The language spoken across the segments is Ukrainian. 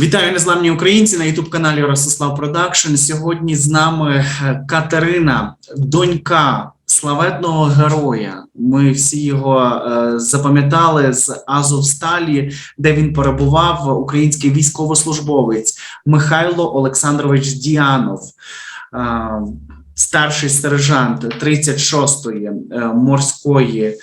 Вітаю незламні українці на Ютуб каналі Ростислав Продакшн. Сьогодні з нами е, Катерина, донька славетного героя. Ми всі його е, запам'ятали з Азовсталі, де він перебував, український військовослужбовець Михайло Олександрович Діанов. е, Старший сержант 36-ї е, морської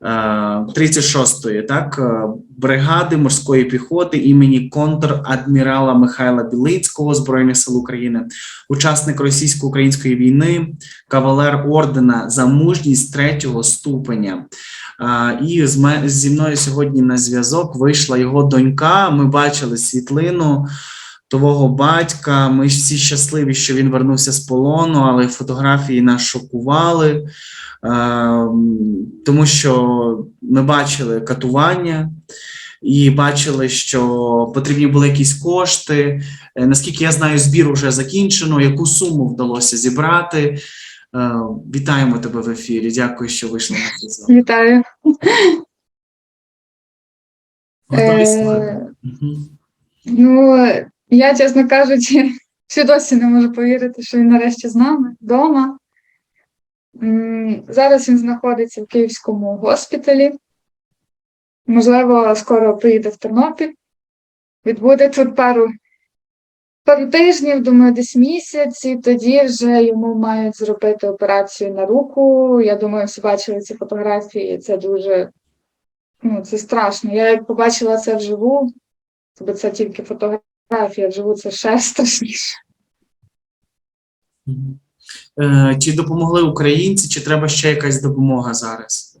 36-ї так, е, бригади морської піхоти імені контр-адмірала Михайла Білицького Збройних сил України, учасник російсько-української війни, кавалер ордена за мужність третього ступеня. Е, І зі мною сьогодні на зв'язок вийшла його донька. Ми бачили світлину того батька. Ми всі щасливі, що він вернувся з полону, але фотографії нас шокували. Ем, тому що ми бачили катування і бачили, що потрібні були якісь кошти. Е, Наскільки я знаю, збір вже закінчено. Яку суму вдалося зібрати? Е, Вітаємо тебе в ефірі. Дякую, що вийшла на зв'язок. Вітаю. Е? Ну, я, чесно кажучи, ще досі не можу повірити, що він нарешті з нами вдома. Зараз він знаходиться в Київському госпіталі. Можливо, скоро приїде в Тернопіль. Відбуде тут пару, пару тижнів, думаю, десь місяць, і тоді вже йому мають зробити операцію на руку. Я думаю, всі бачили ці фотографії. Це дуже ну, це страшно. Я як побачила це вживу, бо це тільки фотографія, вживу це ще страшніше. Е, Чи допомогли українці, чи треба ще якась допомога зараз?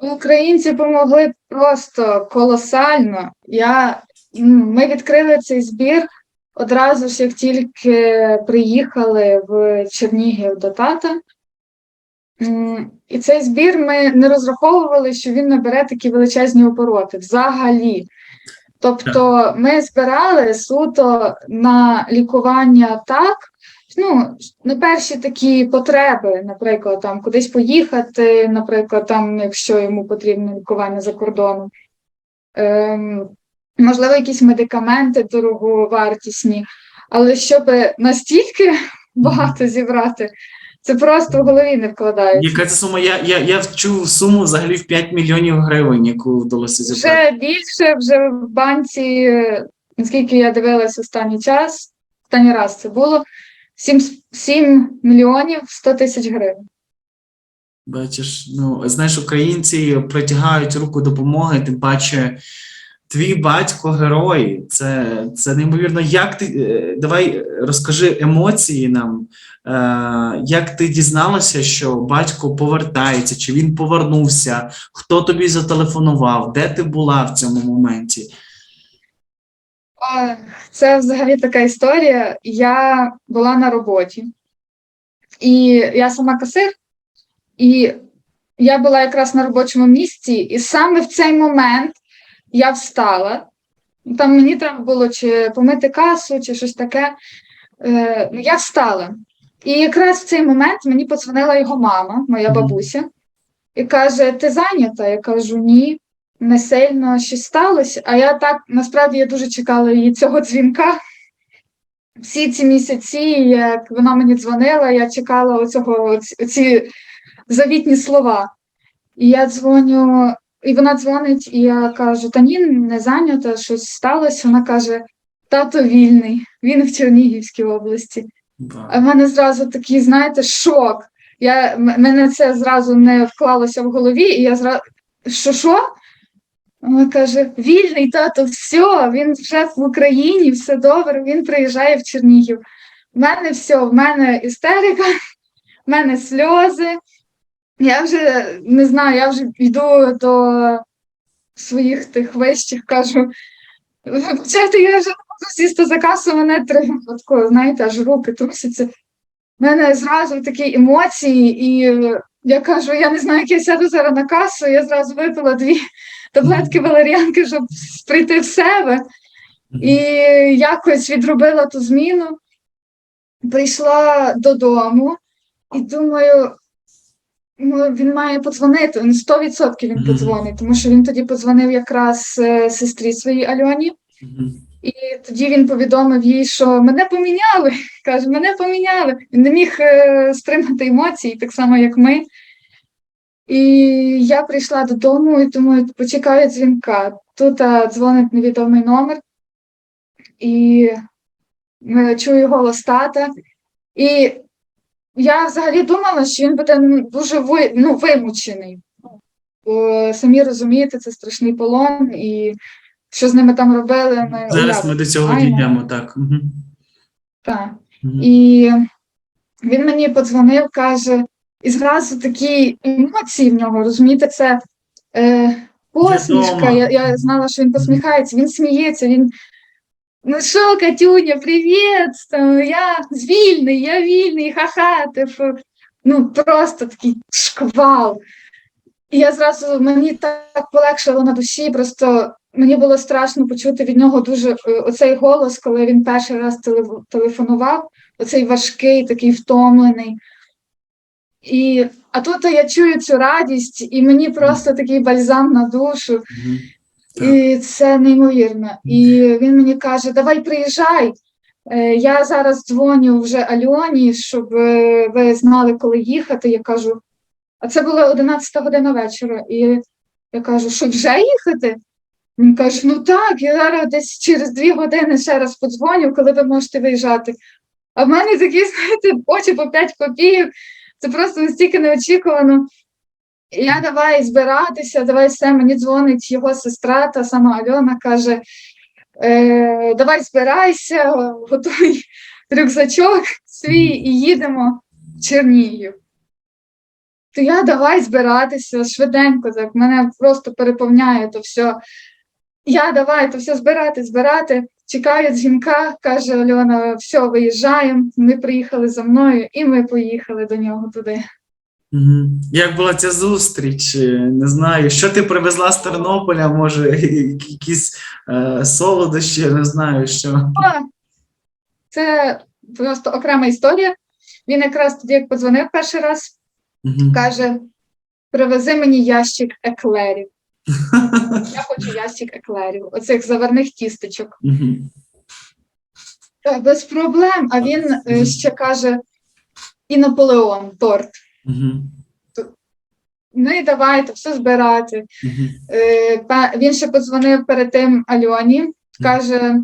Українці допомогли просто колосально. Я, ми відкрили цей збір одразу ж, як тільки приїхали в Чернігів до тата. І цей збір ми не розраховували, що він набере такі величезні обороти взагалі. Тобто ми збирали суто на лікування так, ну, на перші такі потреби, наприклад, там кудись поїхати, наприклад, там, якщо йому потрібне лікування за кордоном. Ем, можливо, якісь медикаменти дороговартісні, але щоб настільки багато зібрати, це просто в голові не вкладається. Яка це сума? Я, я, я чув суму взагалі в 5 мільйонів гривень, яку вдалося зібрати. Вже більше, вже в банці, наскільки я дивилась останній час, останній раз це було 7, 7 мільйонів 100 тисяч гривень. Бачиш, ну знаєш, українці притягають руку допомоги, тим паче твій батько герой. Це, це неймовірно. Як ти е, давай розкажи емоції нам, е, як ти дізналася, що батько повертається, чи він повернувся, хто тобі зателефонував, де ти була в цьому моменті? Це взагалі така історія. Я була на роботі, і я сама касир, і я була якраз на робочому місці, і саме в цей момент я встала. Там мені треба було чи помити касу, чи щось таке. Е, ну, я встала. І якраз в цей момент мені подзвонила його мама, моя бабуся, і каже: Ти зайнята? Я кажу, ні, не сильно щось сталося. А я так насправді я дуже чекала її цього дзвінка. Всі ці місяці, як вона мені дзвонила, я чекала оцього, оці, оці завітні слова. І я дзвоню, і вона дзвонить, і я кажу: та ні, не зайнята, щось сталося. Вона каже: тато вільний, він в Чернігівській області. А в мене зразу такий, знаєте, шок. Я, мене це зразу не вклалося в голові, і я зразу, що що? Вона каже: вільний тато, все, він вже в Україні, все добре, він приїжджає в Чернігів. В мене все, в мене істерика, в мене сльози. Я вже не знаю, я вже йду до своїх тих вищих, кажу. Вибачайте, я вже не можу сісти за касу, мене тримає, знаєте, аж руки трусяться. У мене зразу такі емоції, і я кажу, я не знаю, як я сяду зараз на касу, я зразу випила дві таблетки валеріанки, щоб прийти в себе. І якось відробила ту зміну, прийшла додому і думаю, ну, він має подзвонити, ну, 100% він Мгм. подзвонить, тому що він тоді подзвонив якраз е, сестрі своїй Альоні. І тоді він повідомив їй, що мене поміняли. Каже, мене поміняли. Він не міг е, стримати емоції, так само, як ми. І я прийшла додому і думаю, почекаю дзвінка. Тут а, дзвонить невідомий номер, і е, чую голос тата. І я взагалі думала, що він буде дуже ви, ну, вимучений. Бо самі розумієте, це страшний полон, і що з ними там робили, ми Зараз ми до цього дійдемо, так. Так. Мгм. І він мені подзвонив, каже, і зразу такі емоції в нього, розумієте, це е, посмішка. Я, я знала, що він посміхається, він сміється, він. Ну що, Катюня, привіт! Я вільний, я вільний, ха-ха. Типу, ну просто такий шквал. І я зразу мені так полегшило на душі, просто мені було страшно почути від нього дуже е, оцей голос, коли він перший раз телефонував, оцей важкий, такий втомлений. І, а тут я чую цю радість, і мені просто такий бальзам на душу. Мгм. Так. І це неймовірно. І він мені каже: Давай приїжджай. Е, Я зараз дзвоню вже Альоні, щоб е, ви знали, коли їхати. Я кажу, а це була 11 година вечора. І я кажу, що вже їхати? Він каже: Ну так, я зараз десь через дві години ще раз подзвоню, коли ви можете виїжджати. А в мене такі, знаєте, очі по 5 копійок. Це просто настільки неочікувано. Я давай збиратися, давай все, мені дзвонить його сестра, та сама Альона каже: е, давай збирайся, готуй рюкзачок свій і їдемо в Чернігів. То я давай збиратися швиденько, так мене просто переповняє то все. Я давай то все збирати, збирати. Чекаю дзвінка, каже Альона, все, виїжджаємо. Ми приїхали за мною, і ми поїхали до нього туди. Як була ця зустріч? Е, Не знаю. Що ти привезла з Тернополя? Може, якісь е, солодощі, не знаю що. Це просто окрема історія. Він якраз тоді, як подзвонив перший раз, Мгм. каже: привези мені ящик еклерів. Я хочу ящик еклерів, оцих заварних тістечок. Та, без проблем. А він е, ще каже: і Наполеон, торт. Ну і давайте все збирати. Е, Він ще подзвонив перед тим Альоні, каже.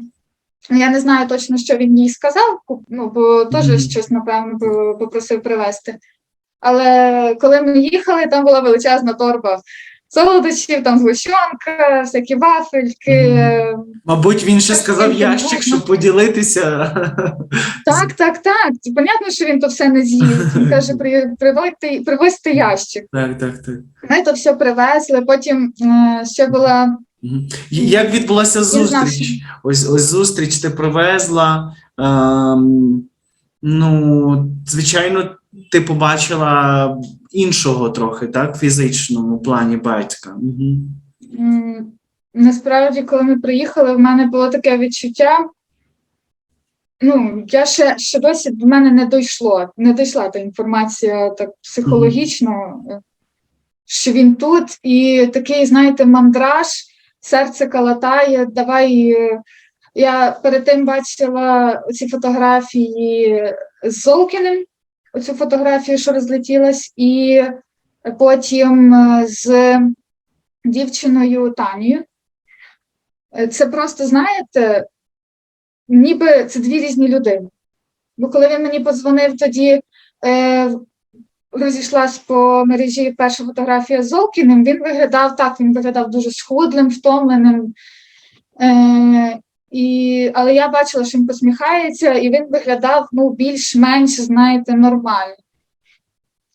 Я не знаю точно, що він їй сказав, ну, бо теж Мгм. щось, напевно, попросив привезти. Але коли ми їхали, там була величезна торба солодощів, там згущенка, всякі вафельки. Мабуть, він ще сказав ящик, щоб поділитися. Так, так, так. Понятно, що він то все не з'їсть. Він каже, «При- привозьте, привозьте ящик. Так, так, так. Ми то все привезли. Потім е, ще була Як відбулася зустріч? Ось ось зустріч ти привезла. Ем, ну, звичайно, ти побачила іншого трохи, так, в фізичному плані батька. М, Насправді, коли ми приїхали, в мене було таке відчуття. Ну, я ще, ще досі до мене не дійшло, не дійшла та інформація так психологічно, що він тут, і такий, знаєте, мандраж, серце калатає, давай. Я перед тим бачила ці фотографії з Золкіним, оцю фотографію, що розлетілась, і потім е, з дівчиною Танією. Е, Це просто, знаєте, ніби це дві різні людини. Бо коли він мені подзвонив, тоді е, розійшлась по мережі перша фотографія з Золкіним, він виглядав так, він виглядав дуже схудлим, втомленим. Е, і, але я бачила, що він посміхається, і він виглядав ну, більш-менш, знаєте, нормально.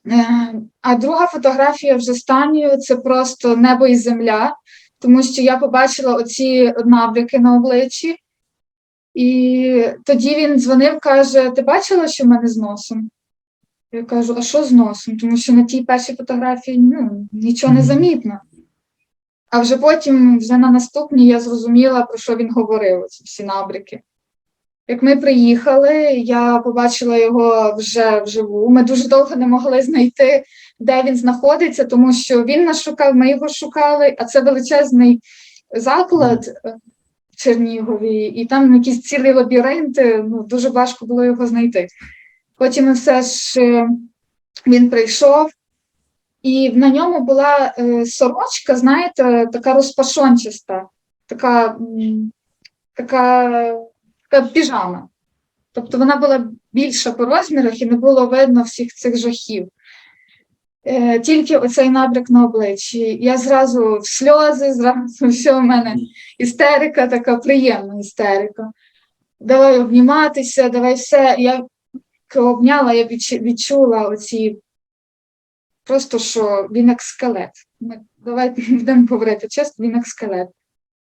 Е, А друга фотографія вже з Танією це просто небо і земля, тому що я побачила оці набряки на обличчі, і тоді він дзвонив, каже: Ти бачила, що в мене з носом? Я кажу, а що з носом? Тому що на тій першій фотографії ну, нічого не замітно. А вже потім, вже на наступній, я зрозуміла, про що він говорив, ці всі набряки. Як ми приїхали, я побачила його вже вживу. Ми дуже довго не могли знайти, де він знаходиться, тому що він нас шукав, ми його шукали, а це величезний заклад. в Чернігові, і там якісь цілі лабіринти, ну, дуже важко було його знайти. Потім все ж е, він прийшов, і на ньому була е, сорочка, знаєте, така розпашончаста, така, така, така піжама. Тобто вона була більша по розмірах і не було видно всіх цих жахів. Е, тільки оцей набряк на обличчі. Я зразу в сльози, зразу все в мене істерика, така приємна істерика. Давай обніматися, давай все. Я обняла, я відчула оці просто, що він як скелет. Ми, давайте будемо говорити чесно, він як скелет.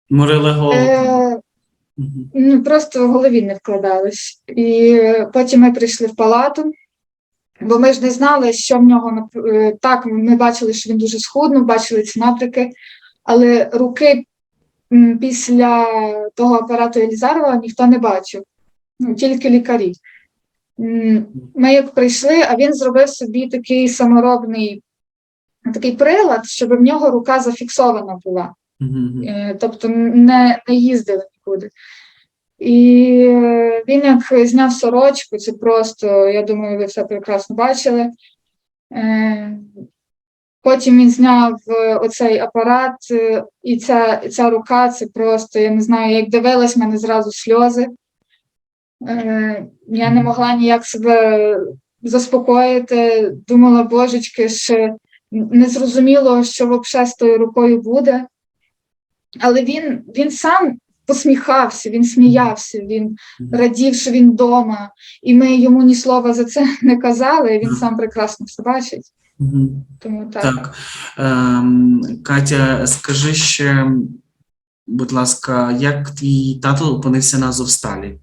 Морили голову. Е, Ну, просто в голові не вкладалось. І потім ми прийшли в палату, бо ми ж не знали, що в нього е, так. Ми бачили, що він дуже схуднув, бачили ці напряки, але руки після того апарату Елізарова ніхто не бачив, ну, тільки лікарі. Ми як прийшли, а він зробив собі такий саморобний такий прилад, щоб в нього рука зафіксована була. Е, тобто не, не їздили нікуди. І він як зняв сорочку, це просто, я думаю, ви все прекрасно бачили. Е, Потім він зняв е, оцей апарат, і ця, ця рука, це просто, я не знаю, як дивилась, в мене зразу сльози. Е, Я не могла ніяк себе заспокоїти. Думала, божечки, ще не зрозуміло, що взагалі з тою рукою буде. Але він, він сам посміхався, він сміявся, він радів, що він вдома, і ми йому ні слова за це не казали. Він сам прекрасно все бачить. Тому так. Так. Ем, Катя, скажи ще, будь ласка, як твій тато опинився на Азовсталі?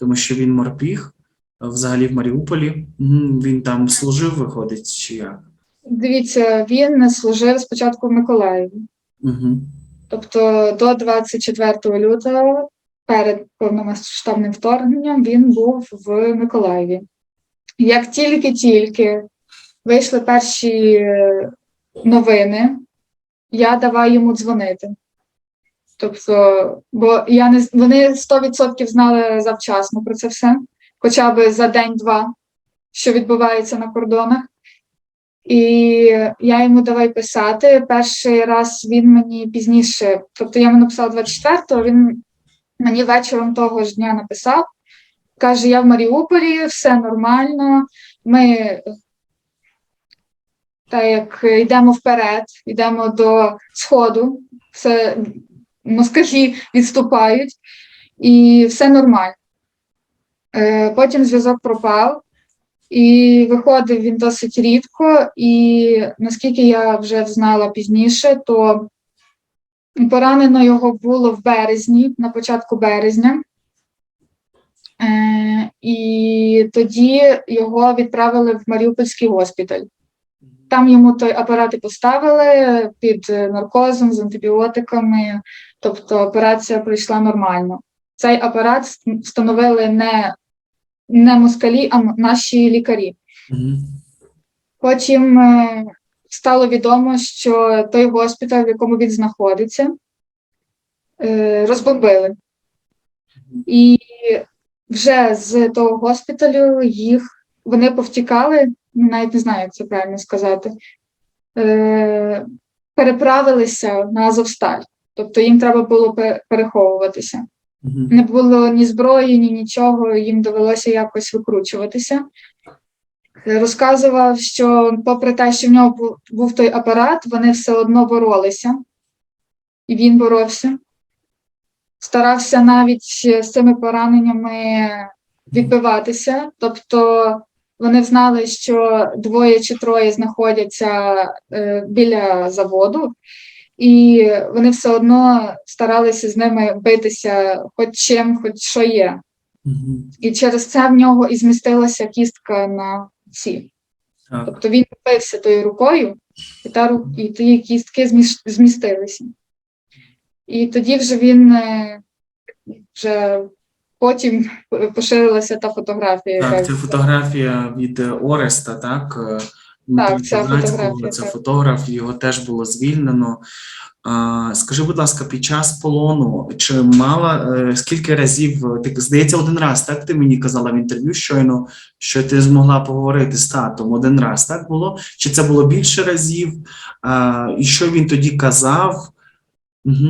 Тому що він морпіг, взагалі в Маріуполі. Він там служив, виходить, чи як? Дивіться, він служив спочатку в Миколаєві, Угу. тобто до 24 лютого, перед повномасштабним вторгненням, він був в Миколаєві. Як тільки-тільки вийшли перші е, новини, я давай йому дзвонити. Тобто, бо я не вони 100% знали завчасно про це все, хоча б за день-два, що відбувається на кордонах. І я йому давай писати. Перший раз він мені пізніше, тобто я йому написала 24-го, він мені вечором того ж дня написав. Каже: я в Маріуполі, все нормально. Ми так як йдемо вперед, йдемо до сходу, все москалі відступають, і все нормально. Е, Потім зв'язок пропав, і виходив він досить рідко. І наскільки я вже знала пізніше, то поранено його було в березні, на початку березня. Е, і тоді його відправили в Маріупольський госпіталь. Там йому той апарат поставили під е, наркозом з антибіотиками, тобто операція пройшла нормально. Цей апарат встановили не, не москалі, а наші лікарі. Угу. Потім е, стало відомо, що той госпіталь, в якому він знаходиться, е, розбомбили. І вже з того госпіталю їх вони повтікали, навіть не знаю, як це правильно сказати, е, переправилися на Азовсталь. Тобто їм треба було пе- переховуватися. Не було ні зброї, ні нічого, їм довелося якось викручуватися. Розказував, що, попри те, що в нього був той апарат, вони все одно боролися, і він боровся. Старався навіть з цими пораненнями відбиватися. Тобто вони знали, що двоє чи троє знаходяться е, біля заводу, і вони все одно старалися з ними битися хоч чим, хоч що є. Угу. І через це в нього і змістилася кістка на ці. Так. Тобто він бився тою рукою, і, та, ру- і ті кістки зміш- змістилися. І тоді вже він е, вже потім поширилася та фотографія. Так, це фотографія від е, Ореста, так? Е, Так, ця фотографія, Це так. фотограф, його теж було звільнено. Скажи, будь ласка, під час полону чи мала е, скільки разів е, ти здається, один раз, так ти мені казала в інтерв'ю щойно, що ти змогла поговорити з татом один раз, так було? Чи це було більше разів? І що він тоді казав? Угу.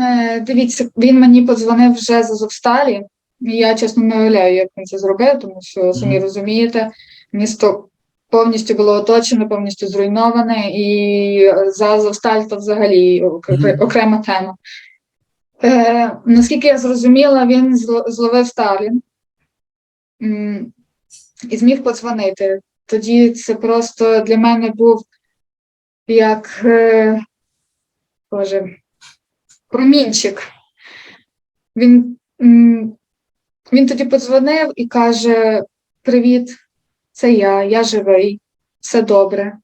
Е, дивіться, він мені подзвонив вже з Азовсталі. Я чесно не уявляю, як він це зробив, тому що самі розумієте, місто повністю було оточене, повністю зруйноване, і за Азовсталь то взагалі окрема тема. Е, наскільки я зрозуміла, він зло- зловив Сталін і зміг подзвонити. Тоді це просто для мене був як е, Боже, промінчик. Він, він тоді подзвонив і каже: Привіт, це я, я живий, все добре.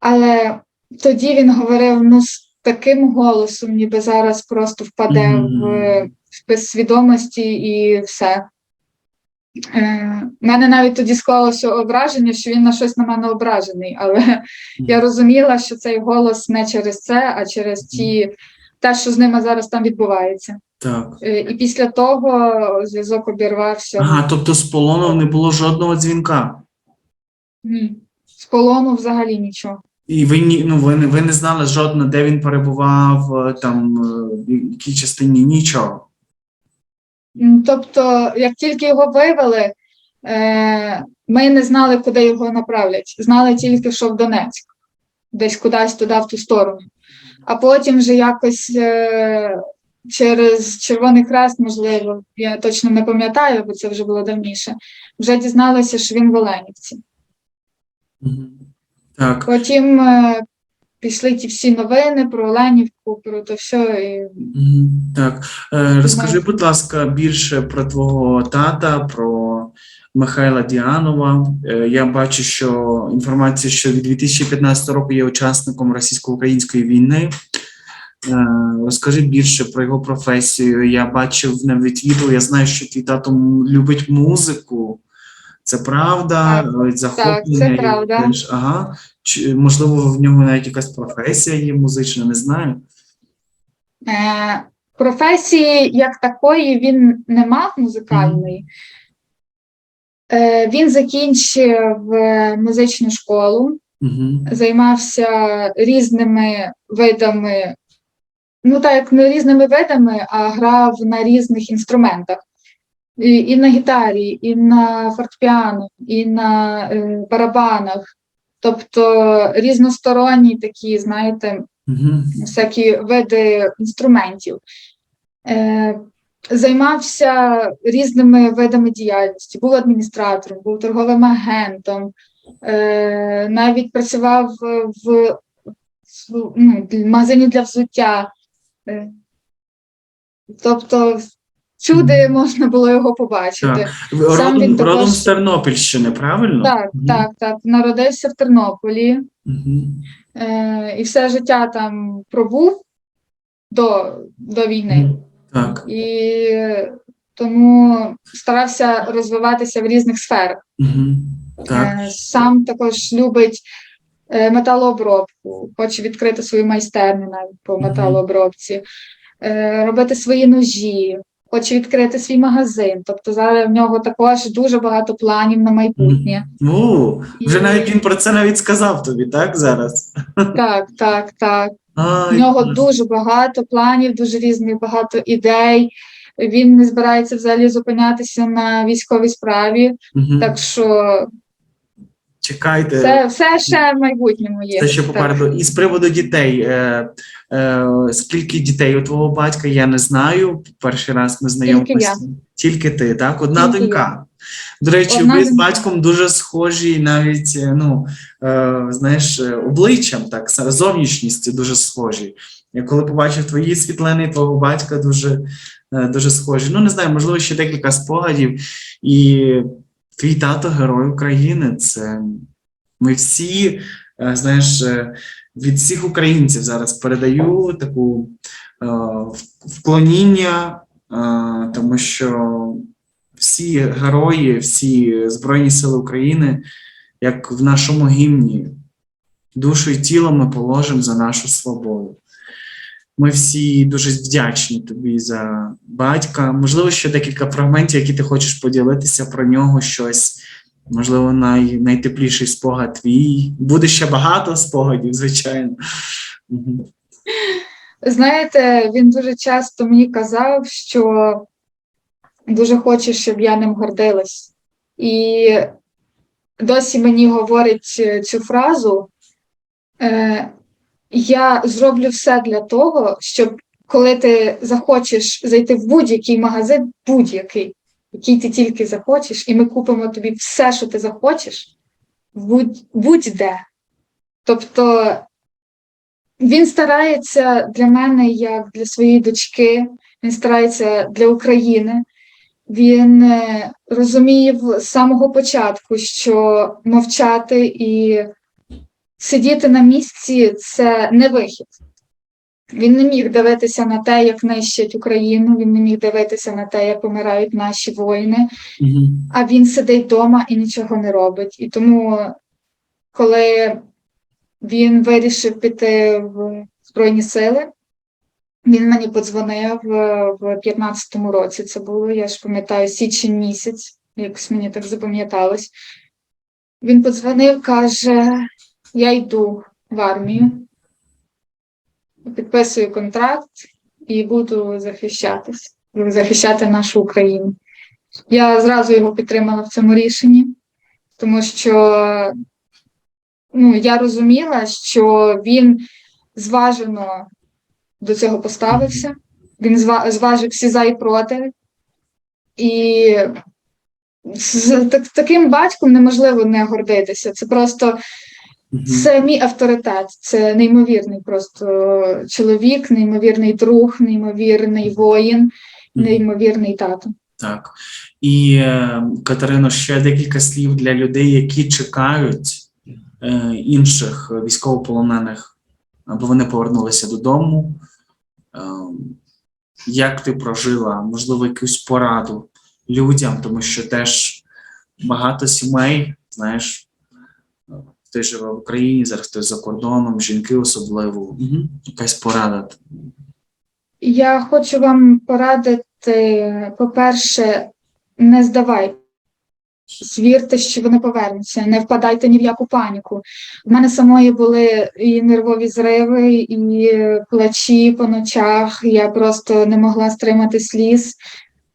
Але тоді він говорив ну, з таким голосом, ніби зараз просто впаде Мгм. в, в безсвідомості і все. Е, мене навіть тоді склалося враження, що він на щось на мене ображений, але я розуміла, що цей голос не через це, а через ті, те, що з ними зараз там відбувається. Так. Е, І після того зв'язок обірвався. Ага, тобто з полону не було жодного дзвінка. Ні. З полону взагалі нічого. І ви ну ви не ви не знали жодно, де він перебував, е, там е, в якій частині нічого. Тобто, як тільки його вивели, ми не знали, куди його направлять. Знали тільки, що в Донецьк, десь кудись туди, в ту сторону. А потім вже якось е, через Червоний Хрест, можливо, я точно не пам'ятаю, бо це вже було давніше. Вже дізналися, що він в Оленівці. Так. Потім е, пішли ті всі новини про Оленівку, про то все. І Так. Е, Розкажи, будь ласка, більше про твого тата, про Михайла Діанова. Е, Я бачу, що інформація, що від 2015 року є учасником російсько-української війни. Е, Розкажи більше про його професію. Я бачив навіть відео, я знаю, що твій тато любить музику. Це правда? Так, Захоплення це правда. Ага. Чи, можливо, в нього навіть якась професія є музична, не знаю. Е, професії як такої він не мав музикальної. Е, він закінчив е, музичну школу, Угу. займався різними видами, ну так не різними видами, а грав на різних інструментах. І, і на гітарі, і на фортепіано, і на е, барабанах. Тобто різносторонні такі, знаєте, Угу. всякі види інструментів. Е, займався різними видами діяльності, був адміністратором, був торговим агентом, е, навіть працював в, в ну, в магазині для взуття. Е, тобто, всюди можна було його побачити. Родом, він також- родом з Тернопільщини, правильно? Так, Мгм. так, так. Народився в Тернополі. Мгм. Е, і все життя там пробув до, до війни. Так. І тому старався розвиватися в різних сферах. Угу. Так. Е, Сам також любить е, металообробку, хоче відкрити свою майстерню навіть по металообробці, е, робити свої ножі, хоче відкрити свій магазин. Тобто зараз в нього також дуже багато планів на майбутнє. О, вже І- навіть він про це навіть сказав тобі, так, зараз? Так, так, так. В нього дуже багато планів, дуже різних багато ідей. Він не збирається взагалі зупинятися на військовій справі, Угу. так що Чекайте. все, все ще в майбутньому є. Це ще попереду. І з приводу дітей. Е, е, скільки дітей у твого батька, я не знаю. Перший раз ми знайомимося. Тільки ти, так? Одна Тільки донька. До речі, Одна ви з батьком дуже схожі, навіть е, ну, е, знаєш, е, обличчям, так, зовнішністю дуже схожі. Я коли побачив твої світлини, твого батька дуже, е, дуже схожі. Ну, не знаю, можливо, ще декілька спогадів. І твій тато герой України. Це ми всі, е, знаєш, е, від всіх українців зараз передаю таку е, вклоніння, тому що всі герої, всі Збройні Сили України, як в нашому гімні, душу і тіло ми положимо за нашу свободу. Ми всі дуже вдячні тобі за батька. Можливо, ще декілька фрагментів, які ти хочеш поділитися про нього, щось. Можливо, най, найтепліший спогад твій. Буде ще багато спогадів, звичайно. Знаєте, він дуже часто мені казав, що дуже хоче, щоб я ним гордилась. І досі мені говорить е, цю фразу. Я зроблю все для того, щоб коли ти захочеш зайти в будь-який магазин, будь-який, який ти тільки захочеш, і ми купимо тобі все, що ти захочеш, будь- будь-де. Тобто він старається для мене, як для своєї дочки, він старається для України. Він е, розуміє з самого початку, що мовчати і сидіти на місці це не вихід. Він не міг дивитися на те, як нищать Україну, він не міг дивитися на те, як помирають наші воїни, Мгм. а він сидить вдома і нічого не робить. І тому, коли він вирішив піти в Збройні сили, він мені подзвонив е, в 15-му році. Це було, я ж пам'ятаю, січень місяць, якось мені так запам'яталось. Він подзвонив, каже: Я йду в армію, підписую контракт і буду захищатись, захищати нашу Україну. Я зразу його підтримала в цьому рішенні, тому що ну, я розуміла, що він зважено до цього поставився, він зважив всі за і проти. І з так, таким батьком неможливо не гордитися. Це просто. Це мій авторитет, це неймовірний просто чоловік, неймовірний друг, неймовірний воїн, неймовірний тато. Так. І е, Катерино, ще декілька слів для людей, які чекають е, інших військовополонених, аби вони повернулися додому. Е, як ти прожила, можливо, якусь пораду людям, тому що теж багато сімей, знаєш, ти живе в Україні, зараз ти за кордоном, жінки особливо. Угу. Якась порада. Я хочу вам порадити, по-перше, не здавайте. Звірте, що вони повернуться, не впадайте ні в яку паніку. У мене самої були і нервові зриви, і плачі по ночах. Я просто не могла стримати сліз,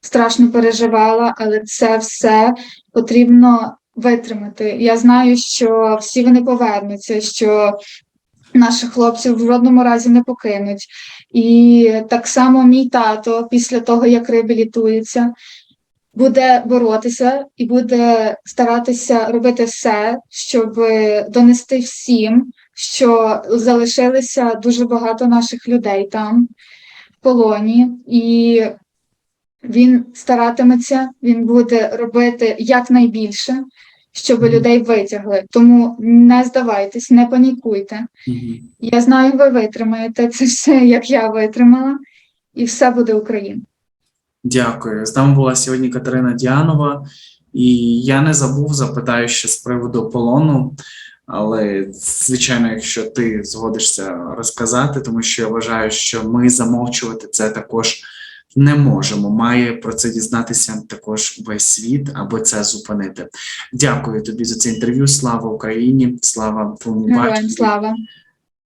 страшно переживала, але це все потрібно витримати. Я знаю, що всі вони повернуться, що наших хлопців в жодному разі не покинуть. І так само мій тато, після того, як реабілітується, буде боротися і буде старатися робити все, щоб донести всім, що залишилися дуже багато наших людей там в полоні, і він старатиметься, він буде робити якнайбільше, щоб людей витягли. Тому не здавайтесь, не панікуйте. Угу. Я знаю, ви витримаєте це все, як я витримала, і все буде Україна. Дякую. З нами була сьогодні Катерина Діанова, і я не забув, запитаю ще з приводу полону. Але, звичайно, якщо ти згодишся розказати, тому що я вважаю, що ми замовчувати це також не можемо. Має про це дізнатися також весь світ, аби це зупинити. Дякую тобі за це інтерв'ю. Слава Україні! Слава Героям слава!